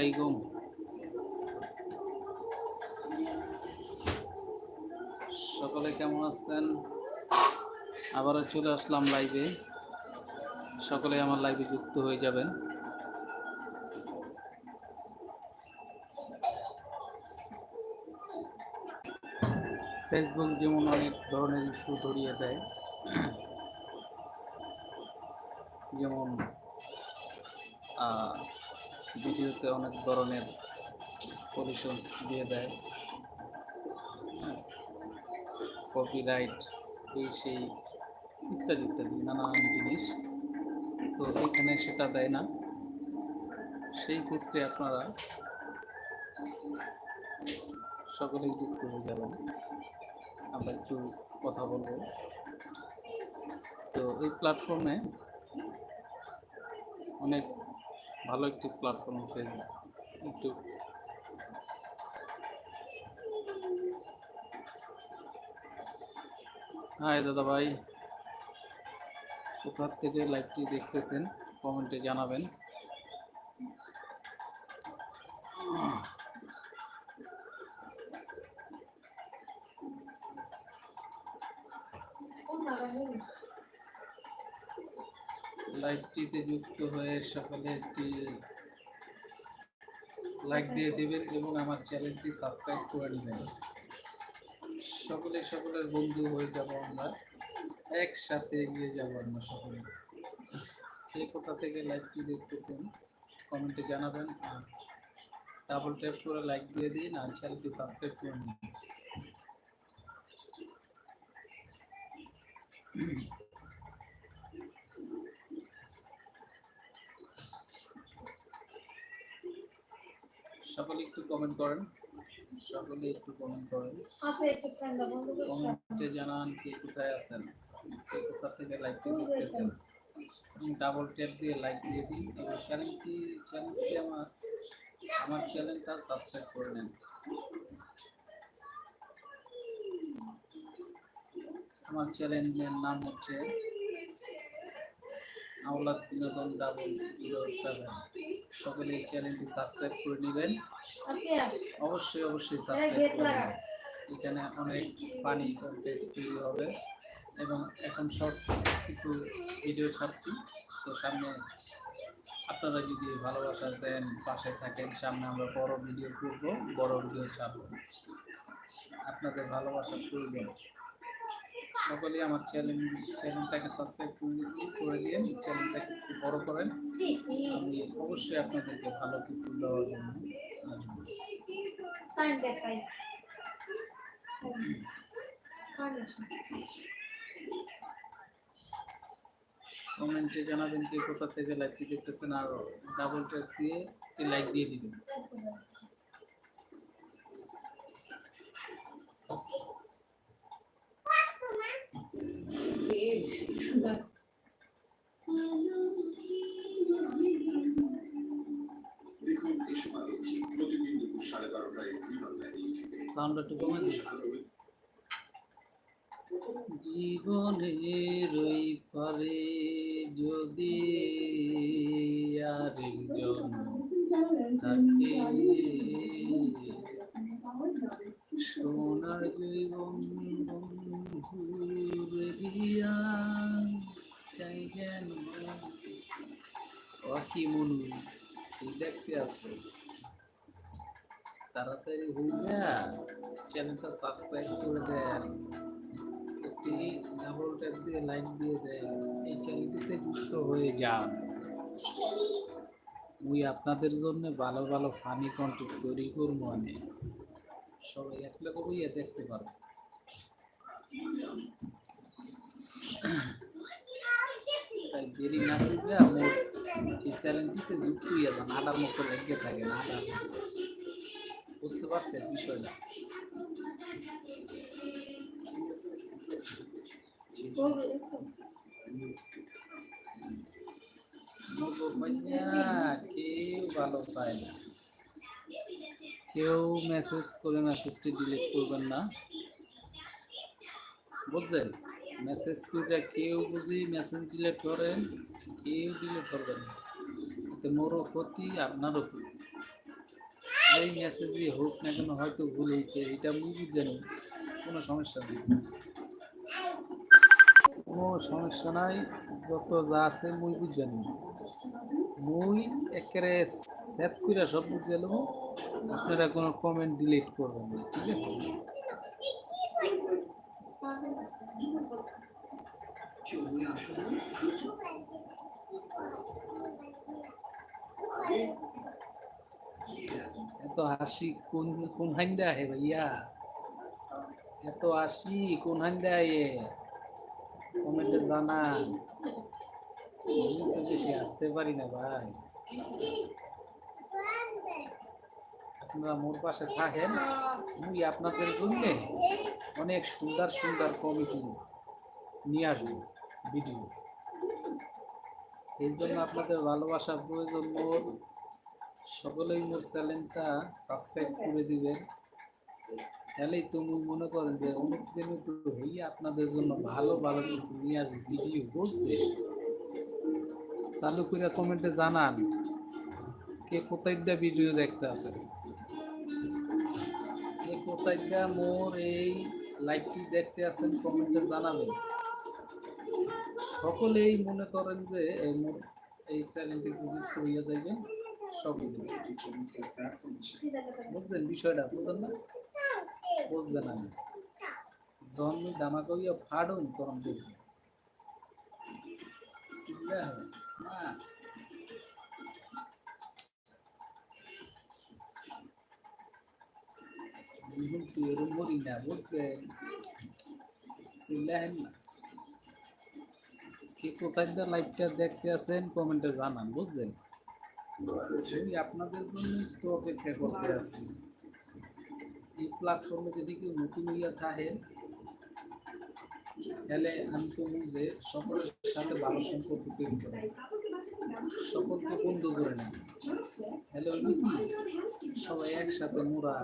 আলাইকুম। সকলে কেমন আছেন? আবারও চলে আসলাম লাইভে সকলে আমার লাইভে যুক্ত হয়ে যাবেন। ফেসবুক যেমন অনেক ধরনের ইস্যু ধরিয়ে দেয়। যেমন ভিডিওতে অনেক ধরনের পলিউশনস দিয়ে দেয়। কপিরাইট এই সেই ইত্যাদি ইত্যাদি, নানান জিনিস। তো এখানে সেটা দেয় না। সেই ক্ষেত্রে আপনারা সকলেই যুক্ত হয়ে যাবেন আমরা একটু কথা বলব। তো এই প্ল্যাটফর্মে অনেক ভালো একটি প্ল্যাটফর্ম ফেসবুক ইউটিউব হাই দাদা ভাই কোথার থেকে লাইভটি দেখতেছেন? কমেন্টে জানাবেন লাইভটিতে যুক্ত হয়ে সকলে একটি লাইক দিয়ে দেবেন এবং আমার চ্যানেলটি সাবস্ক্রাইব করে নেবেন। সকলে সকলের বন্ধু হয়ে যাব আমরা। একসাথে এগিয়ে যাব আমরা সকলে। সেই কোথা থেকে লাইকটি দেখতেছেন কমেন্টে জানাবেন। আর ডাবল ট্যাপ করে লাইক দিয়ে দিন আর চ্যানেলটি সাবস্ক্রাইব করে নিন। সকলে একটু কমেন্ট করেন। সকলে একটু কমেন্ট করেন। কমেন্টে জানান কে কোথায় আছেন। কে কোথা থেকে লাইকটি দেখতেছেন ডাবল ট্যাপ দিয়ে লাইক দিয়ে দিন এবং চ্যানেলটি চ্যানেলটি আমার আমার চ্যানেলটা সাবস্ক্রাইব করে নেন। আমার চ্যানেলের নাম হচ্ছে আওলাদ বিনোদন ডাবল জিরো সেভেন। সকলে এই চ্যানেলটি সাবস্ক্রাইব করে নেবেন। অবশ্যই অবশ্যই সাবস্ক্রাইব গেট করবেন এখানে অনেক ফানি কন্টেন্ট তৈরি হবে। এবং এখন শর্ট কিছু ভিডিও ছাড়ছি। তো সামনে আপনারা যদি ভালোবাসা দেন পাশে থাকেন সামনে আমরা বড় ভিডিও করব বড় ভিডিও ছাড়ব। আপনাদের ভালোবাসার প্রয়োজন। সকলেই আমার চ্যানেল চ্যানেলটাকে সাবস্ক্রাইব করে দিন- করে দিন চ্যানেলটাকে একটু বড় করেন। আমি অবশ্যই আপনাদেরকে ভালো কিছু দেওয়ার জন্য কমেন্টে জানাবেন কে কোথা থেকে লাইভটি দেখতেছেন আর ডাবল ট্যাপ দিয়ে একটি লাইক দিয়ে দিবেন। দেখুন এই সময় প্রতিদিন দুপুর সাড়ে বারোটায় জি জীবনের ওই পারে যদি আরেকজন থাকে, সোনার জীবন বন্ধু রেডিয়া চাই যেন অকি মনু দেখতে আছে তাড়াতাড়ি হইয়া চ্যানেলটা সাবস্ক্রাইব করে দেন একটি ডাবল ট্যাপ দিয়ে লাইক দিয়ে দেন এই চ্যানেলটিতে যুক্ত হয়ে যান মুই আপনাদের জন্য ভালো ভালো ফানি কন্টেন্ট তৈরি করব অনেক সবাই একলা করিয়া দেখতে পারবে দেরি না করলে আমার এই চ্যানেলটিতে যুক্ত হইয়া যান আটার মতো লেগে থাকে না আটার বুঝতে পারছেন বিষয়টা? কেউ ভালো পায় না। কেউ মেসেজ করে মেসেজটি ডিলিট করবেন না। বুঝছেন? মেসেজ করে কেউ বুঝি মেসেজ ডিলেট করেন কেউ ডিলেট করবেন না। এতে মোরও ক্ষতি, আপনারও ক্ষতি। এই মেসেজই হোক না কেন হয়তো ভুল হয়েছে এটা মুই বুঝানি কোনো সমস্যা নেই। কোনো সমস্যা নাই, যত যা আছে মুই বুঝানি মুই একেবারে সেট করে সব বুঝে নেব আপনারা কোনো কমেন্ট ডিলিট করবেন না, ঠিক আছে? এত হাসি, কোন কোন হাইন্দা হে ভাইয়া? এত হাসি, কোন হাইন্দা এ কমেন্টে জানান। আমি আসতে পারি না ভাই। আপনারা মোর পাশে থাকেন, আমি আপনাদের জন্য অনেক সুন্দর সুন্দর কমিটি নিয়ে আসব ভিডিও এর জন্য আপনাদের ভালোবাসার প্রয়োজন মোর। সকলেই মোর চ্যানেলটা সাবস্ক্রাইব করে দিবেন। তাহলেই তো মুই মনে করেন যে অনুপ্রেরিত হই আপনাদের জন্য ভালো ভালো কিছু নিয়ে আসব ভিডিও করছে। চালু করে কমেন্টে জানান, কে কোথায় ভিডিও দেখতে আছে? দিয়ে মোর এই লাইভটি দেখতে আছেন, কমেন্টে জানাবেন। সকলেই মনে করেন যে এই মোর এই চ্যানেলটি যুক্ত হইয়া যাইবেন সকলে বুঝছেন বিষয়টা? বুঝেন না? বুঝবেন আমি জন্ম দামা কইয়া ফাড়ুন তখন বুঝবেন না বুঝছেন সিল্লাহেন না কে কোথায় লাইভটা দেখতে আছেন কমেন্টে জানান বুঝছেন আমি আপনাদের জন্য তো অপেক্ষা করতে আছি এই প্ল্যাটফর্মে যদি কেউ নতুন হইয়া থাকে, তাহলে আমি তো বুঝে সকলের সাথে ভালো সম্পর্ক তৈরি করে। সকলকে বন্ধু করে নেয় কি সবাই একসাথে মোরা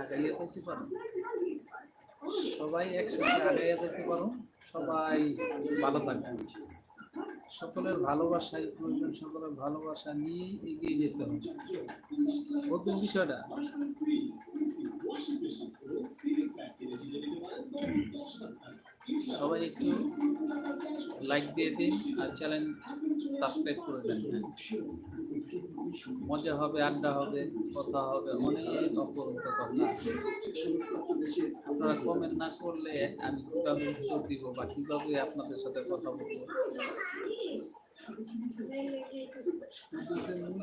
আগাইয়া যেতে পারো। সবাই একসাথে আগাইয়া যেতে পারো। সবাই ভালো থাকবে। সকলের ভালোবাসাই প্রয়োজন সকলের ভালোবাসা নিয়ে এগিয়ে যেতে হবে। বুঝছেন বিষয়টা। সবাই একটু লাইক দিয়ে দিন আর চ্যানেল সাবস্ক্রাইব করে দেন? মজা হবে, আড্ডা হবে, কথা হবে, অনেক অপরন্ত কথা আপনারা কমেন্ট না করলে আমি কীভাবে উত্তর দিব বা কীভাবে আপনাদের সাথে কথা বলব।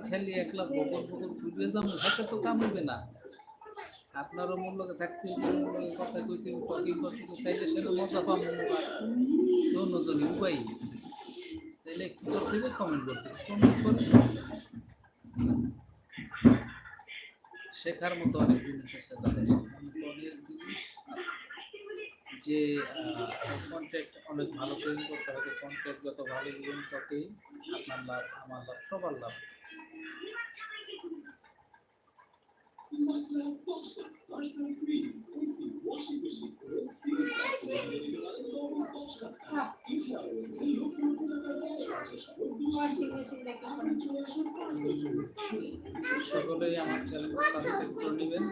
খালি একলা বকর বকর ঘুরে যাব হাতে তো কাম হবে না। আপনারও মূল্য থাকতে কথা কইতে টকিং করতে তাইলে সেটা মজা পাবো অন্যজনই উপায় কি কমেন্ট করতে। কমেন্ট করে শেখার মতো অনেক জিনিস আছে তাদের অনেক জিনিস যে কন্ট্যাক্ট অনেক ভালো তৈরি করতে হবে। কন্ট্যাক্ট যত ভালো দিবেন ততই আপনার লাভ, আমার লাভ, সবার লাভ। সকলেই আমার চ্যানেল সাবস্ক্রাইব করে নেবেন।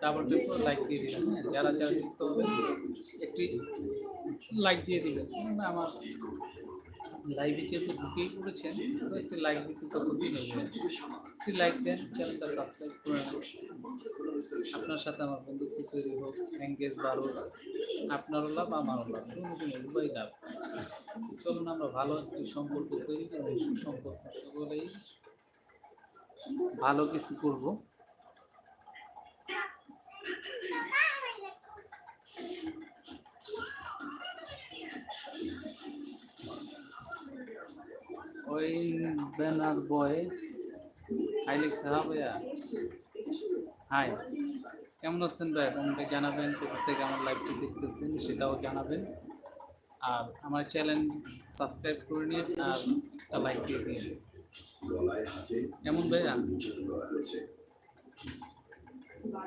ডাবল টেপ লাইক দিয়ে দিবেন হ্যাঁ? যারা যারা যুক্ত হবেন, একটি লাইক দিয়ে দিবেন। না আমার লাইভে যেহেতু পড়েছেন তো একটি লাইক দিতে তো নেই একটি লাইক দেন চ্যানেলটা সাবস্ক্রাইব করে আপনার সাথে আমার বন্ধুত্ব তৈরি হোক এঙ্গেজ বাড়ুক, আপনারও লাভ, আমারও লাভ। দুজনের উভয় লাভ। চলুন আমরা ভালো একটি সম্পর্ক তৈরি করব সুসম্পর্ক সকলেই ভালো কিছু করব। ওই ব্যানার বয় হাই লিখতে হবে হাই। কেমন আছেন ভাই কমেন্টে জানাবেন, কোথা থেকে আমার লাইভটি দেখতেছেন সেটাও জানাবেন। আর আমার চ্যানেল সাবস্ক্রাইব করে নিন আর একটা লাইক দিয়ে দিন। কেমন ভাইয়া?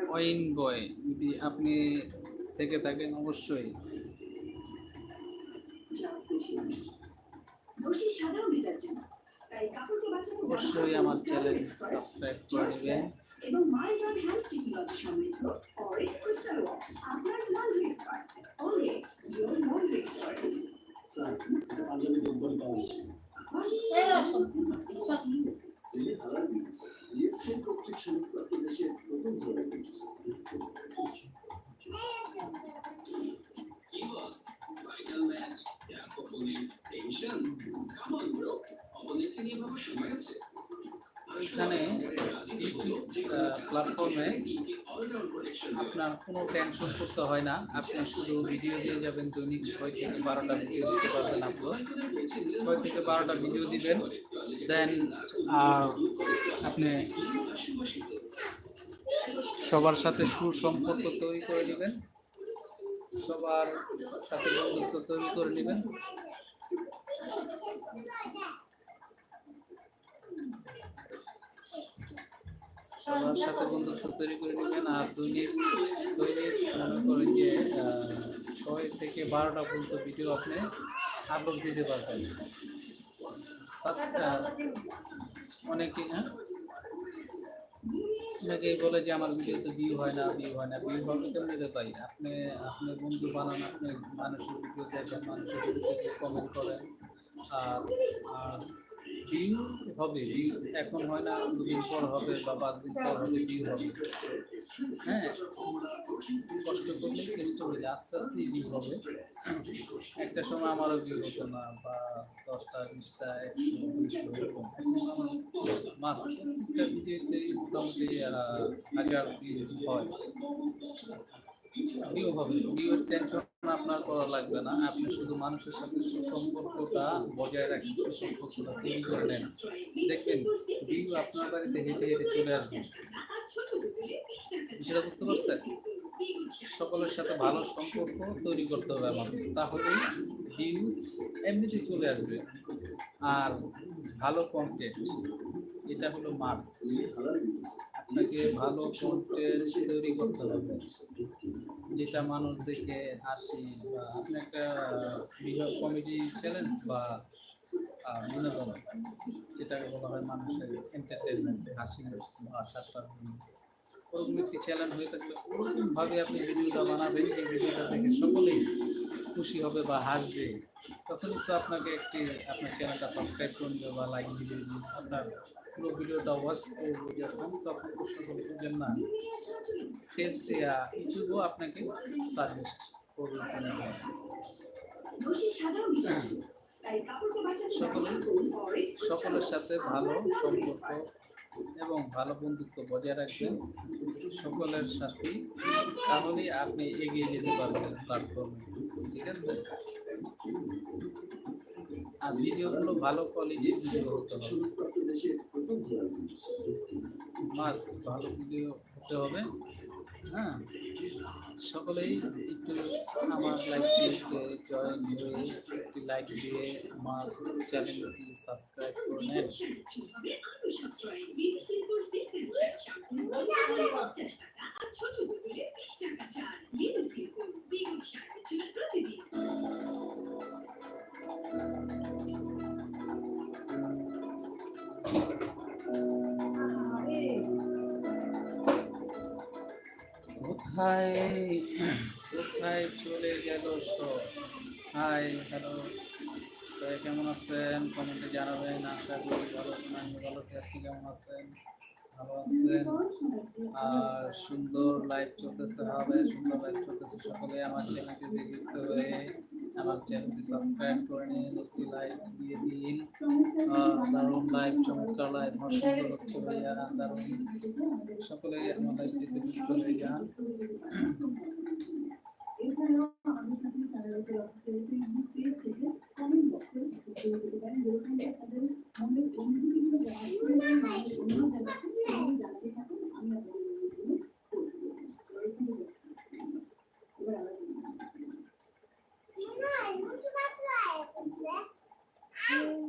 ওয়াইন বয় যদি আপনি থেকে থাকেন অবশ্যই। দোষী সাধারণ ডিটারজেন্ট তাই কাপড়কে অবশ্যই আমার চ্যানেল সাবস্ক্রাইব করে নেবেন এবং মাইজন হ্যান্ডস টেকনোলজি সমৃদ্ধ অরিক্স ক্রিস্টাল ওয়াশ আপনার laundry expert Orix your laundry expert sir Punjabi দুর্বল পাওয়া যাচ্ছে এই হালাল বিউটি ইএসপি কর্তৃক সমীক্ষিত দেশের প্রথম ধরনের আপনার কোনো টেনশন করতে হয় না। আপনি শুধু ভিডিও দিয়ে যাবেন, দৈনিক ছয় থেকে বারোটা ভিডিও দিতে পারবেন আপলোড ছয় থেকে বারোটা ভিডিও দিবেন। দেন আপনি সবার সাথে সুসম্পর্ক তৈরি করে নেবেন। সবার সাথে বন্ধুত্ব তৈরি করে নেবেন। সবার সাথে বন্ধুত্ব তৈরি করে নেবেন আর দৈনিক দৈনিক, মনে করেন যে ছয় থেকে বারোটা পর্যন্ত ভিডিও আপনি আপলোড দিতে পারবেন। অনেকে হ্যাঁ? অনেকেই বলে যে, আমার ভিডিওতে ভিউ হয় না ভিউ হয় না। ভিউ হবে কেমনি ভাই আপনি আপনি বন্ধু বানান, আপনি মানুষের ভিডিও দেখেন, মানুষের কমেন্ট করেন। আর আর ভিউ হবে ভিউ এখন হয় না, দুদিন পর হবে বা পাঁচ দিন পর হবে ভিউ হবে? হ্যাঁ কষ্ট করলে চেষ্টা করি আস্তে আস্তে ভিউ হবে। একটা সময় আমারও ভিউ হতো না, বা দশটা, বিশটা, একশো মাস ভিডিওতে মোটামুটি হাজার ভিউজ হয়। ভিউ হবে ভিউর টেনশন আপনার করা লাগবে না। আপনি শুধু মানুষের সাথে সুসম্পর্কটা বজায় রাখেন, সুসম্পর্কটা তৈরি করে নেন। দেখবেন, ভিউ আপনার বাড়িতে হেঁটে হেঁটে চলে আসবে। সেটা বুঝতে পারছেন? সকলের সাথে ভালো সম্পর্ক তৈরি করতে হবে আমাদের। তাহলে ভিউজ এমনিতেই চলে আসবে। আর ভালো কন্টেন্ট এটা হলো মার্কস আপনাকে ভালো কন্টেন্ট তৈরি করতে হবে। যেটা মানুষ দেখে হাসি বা আপনি একটা বৃহৎ কমেডি চ্যালেঞ্জ বা বিনোদন যেটাকে বলা হয় মানুষের এন্টারটেনমেন্ট হাসি বা ওরকম একটি চ্যালেঞ্জ হয়ে থাকলে ওরকমভাবে আপনি ভিডিওটা বানাবেন যে ভিডিওটা দেখে সকলেই খুশি হবে বা হাসবে। তখনই তো আপনাকে একটি, আপনার চ্যানেলটা সাবস্ক্রাইব করে বা লাইক দিবে। আপনার পুরো ভিডিওটা ওয়াচ করব যখন তখন প্রশ্ন করে বুঝলেন না। ফের ইউটিউবও আপনাকে সাজেস্ট করবে তেনেভাবে। দোষী সাধারণ বিভাজন তাই কাপড়কে বাঁচাতে সকলে- সকলের সাথে ভালো সম্পর্ক এবং ভালো বন্ধুত্ব বজায় রাখবেন। সকলের সাথেই তাহলেই আপনি এগিয়ে যেতে পারবেন প্ল্যাটফর্মে ঠিক আছে? আর ভিডিওগুলো ভালো কোয়ালিটির ভিডিও হতে হবে। মাস্ট ভালো ভিডিও হতে হবে। হ্যাঁ? সকলেই একটু আমার লাইভটিতে জয়েন হয়ে একটি লাইক দিয়ে আমার চ্যানেলটি সাবস্ক্রাইব করে নেন। ছোট কোথায়? কোথায় চলে গেল সব? Hi, hello. সবাই কেমন আছেন? কমেন্টে জানাবেন। আশা করি ভালো আমি ভালো আছি। কেমন আছেন? ভালো আছেন? আর সুন্দর লাইভ চলতেছে হবে সুন্দর লাইভ চলতেছে। সকলে আমার চ্যানেলটি দেখতে হয়ে আমার চ্যানেলটি সাবস্ক্রাইব করে নিন, একটি লাইক দিয়ে দিন। দারুণ লাইভ চমৎকার লাইভ আমার সুন্দর হচ্ছে ভাইয়া, দারুণ। সকলে আমার লাইভটিতে যুক্ত হয়ে যান।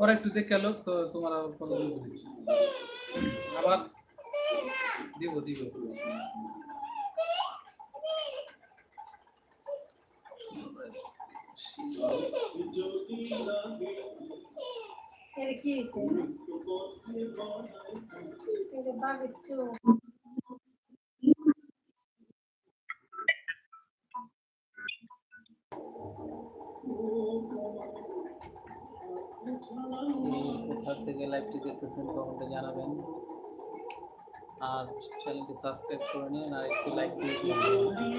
ওরা একটু দেখে এলো তো তোমার আবার কোনো দিব দিচ্ছি। আবার দিব দিব এটা কি হয়েছে এটা বাঘের চোখ এই কোথা থেকে লাইভটি দেখতেছেন কমেন্টে জানাবেন। আর চ্যানেলটি সাবস্ক্রাইব করে নিন আর একটু লাইক দিয়ে দিন।